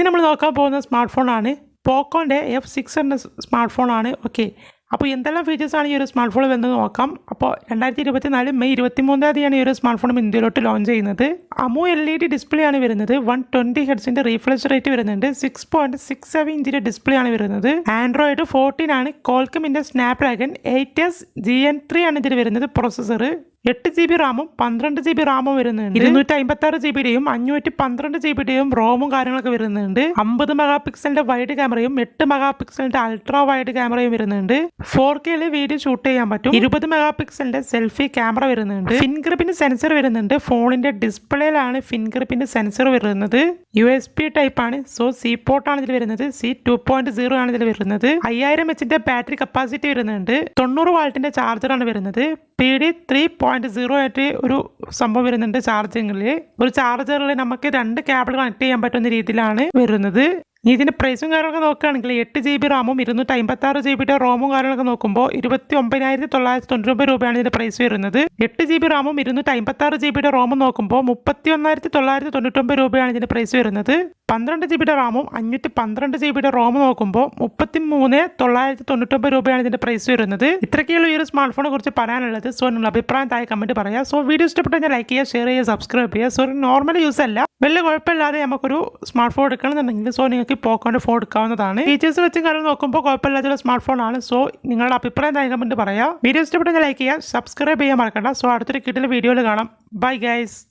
ഇന്ന് നമ്മൾ നോക്കാൻ പോകുന്ന സ്മാർട്ട് ഫോണാണ് പോക്കോന്റെ എഫ് സിക്സ് എന്ന സ്മാർട്ട് ഫോണാണ് ഓക്കെ അപ്പോൾ എന്തെല്ലാം ഫീച്ചേഴ്സാണ് ഈ ഒരു സ്മാർട്ട് ഫോൺ വരുന്നത് നോക്കാം. അപ്പോൾ രണ്ടായിരത്തി ഇരുപത്തി നാല് മെയ് ഇരുപത്തി മൂന്നാം തീയതിയാണ് ഈ ഒരു സ്മാർട്ട് ഫോൺ ഇന്ത്യയിലോട്ട് ലോഞ്ച് ചെയ്യുന്നത്. AMOLED display ആണ് വരുന്നത്. വൺ ട്വന്റി ഹെഡ്സിന്റെ റീഫ്രഷ് റേറ്റ് വരുന്നുണ്ട്. സിക്സ് പോയിന്റ് സിക്സ് സെവൻ ഇഞ്ചിന്റെ ഡിസ്പ്ലേ ആണ് വരുന്നത്. ആൻഡ്രോയിഡ് ഫോർട്ടീൻ ആണ്. കോൾക്കമിന്റെ Snapdragon eight S gen three ആണ് ഇതിൽ വരുന്നത് പ്രോസസ്സർ എട്ട് ജി ബി റാമും പന്ത്രണ്ട് ജി ബി റാമും വരുന്നുണ്ട്. ഇരുന്നൂറ്റി അമ്പത്തി ആറ് ജി ബിയുടെയും അഞ്ഞൂറ്റി പന്ത്രണ്ട് ജി ബിയുടെയും റോമും കാര്യങ്ങളൊക്കെ വരുന്നുണ്ട്. അമ്പത് മെഗാ പിക്സലിന്റെ വൈഡ് ക്യാമറയും എട്ട് മെഗാ പിക്സലിന്റെ അൾട്രാ വൈഡ് ക്യാമറയും വരുന്നുണ്ട് ഫോർ കെയിൽ വീഡിയോ ഷൂട്ട് ചെയ്യാൻ പറ്റും. ഇരുപത് മെഗാ പിക്സലിന്റെ സെൽഫി ക്യാമറ വരുന്നുണ്ട്. ഫിംഗർ സെൻസർ വരുന്നുണ്ട്. ഫോണിന്റെ ഡിസ്പ്ലേയിലാണ് ഫിംഗർ സെൻസർ വരുന്നത്. യു എസ് പി ടൈപ്പ് ആണ് സോ സി പോർട്ട് ആണ് ഇതിൽ വരുന്നത്. സി ടു പോയിന്റ് സീറോ ആണ് ഇതിൽ വരുന്നത്. അയ്യായിരം എച്ചിന്റെ ബാറ്ററി കപ്പാസിറ്റി വരുന്നുണ്ട്. തൊണ്ണൂറ് വാൾട്ടിന്റെ ചാർജറാണ് വരുന്നത്. P D three point zero ആയിട്ട് ഒരു സംഭവം വരുന്നുണ്ട് ചാർജിങ്ങിൽ ഒരു ചാർജറിൽ നമുക്ക് രണ്ട് കേബിൾ കണക്ട് ചെയ്യാൻ പറ്റുന്ന രീതിയിലാണ് വരുന്നത്. ഇനി ഇതിന്റെ പ്രൈസും കാര്യങ്ങളൊക്കെ നോക്കുകയാണെങ്കിൽ എട്ട് ജി ബി റാമും ഇരുന്നൂറ്റി അമ്പത്തി ആറ് ജി ബിയുടെ റോമും കാര്യങ്ങളൊക്കെ നോക്കുമ്പോൾ ഇരുപത്തി ഒമ്പതിനായിരത്തി തൊള്ളായിരത്തി ഒമ്പത് രൂപയാണ് ഇതിന്റെ പ്രൈസ് വരുന്നത്. എട്ട് ജി ബി റാമും ഇരുന്നൂറ്റി അമ്പത്തി ആറ് ജി ബിയുടെ റോമും നോക്കുമ്പോൾ മുപ്പത്തി ഒന്നായിരത്തി തൊള്ളായിരത്തി തൊണ്ണൂറ്റൊമ്പത് രൂപയാണ് ഇതിന്റെ പ്രൈസ് വരുന്നത്. പന്ത്രണ്ട് ജി ബിയുടെ റാമും അഞ്ഞൂറ്റി പന്ത്രണ്ട് ജി ബിയുടെ റോം നോക്കുമ്പോൾ മുപ്പത്തി മൂന്ന് തൊള്ളായിരത്തി തൊണ്ണൂറ്റൊമ്പത് രൂപയാണ് ഇതിന്റെ പ്രൈസ് വരുന്നത്. ഇത്രയ്ക്കുള്ള ഈ ഒരു സ്മാർട്ട് ഫോണിനെ കുറിച്ച് പറയാനുള്ളത് സോ നിങ്ങളുടെ അഭിപ്രായം താഴെ കമന്റ് പറയാം. സോ വീഡിയോ ഇഷ്ടപ്പെട്ടാൽ ലൈക്ക് ചെയ്യുക ഷെയർ ചെയ്യുക സബ്സ്ക്രൈബ് ചെയ്യുക. സോ നോർമൽ യൂസ് അല്ല. വലിയ കുഴപ്പമില്ലാതെ നമുക്കൊരു സ്മാർട്ട് ഫോൺ എടുക്കണമെന്നുണ്ടെങ്കിൽ സോ നിങ്ങൾക്ക് പോക്കോന്റെ ഫോൺ എടുക്കാവുന്നതാണ്. ഫീച്ചേഴ്സ് വെച്ചും കാര്യം നോക്കുമ്പോൾ കുഴപ്പമില്ലാത്തൊരു സ്മാർട്ട് ഫോൺ ആണ്. സോ നിങ്ങളുടെ അഭിപ്രായം താഴെ കമന്റ് പറയാം. വീഡിയോ ഇഷ്ടപ്പെട്ടാൽ ലൈക്ക് ചെയ്യുക സബ്സ്ക്രൈബ് ചെയ്യാൻ മറക്കണ്ട. സോ അടുത്തൊരു കിട്ടിയ വീഡിയോയിൽ കാണാം. Bye guys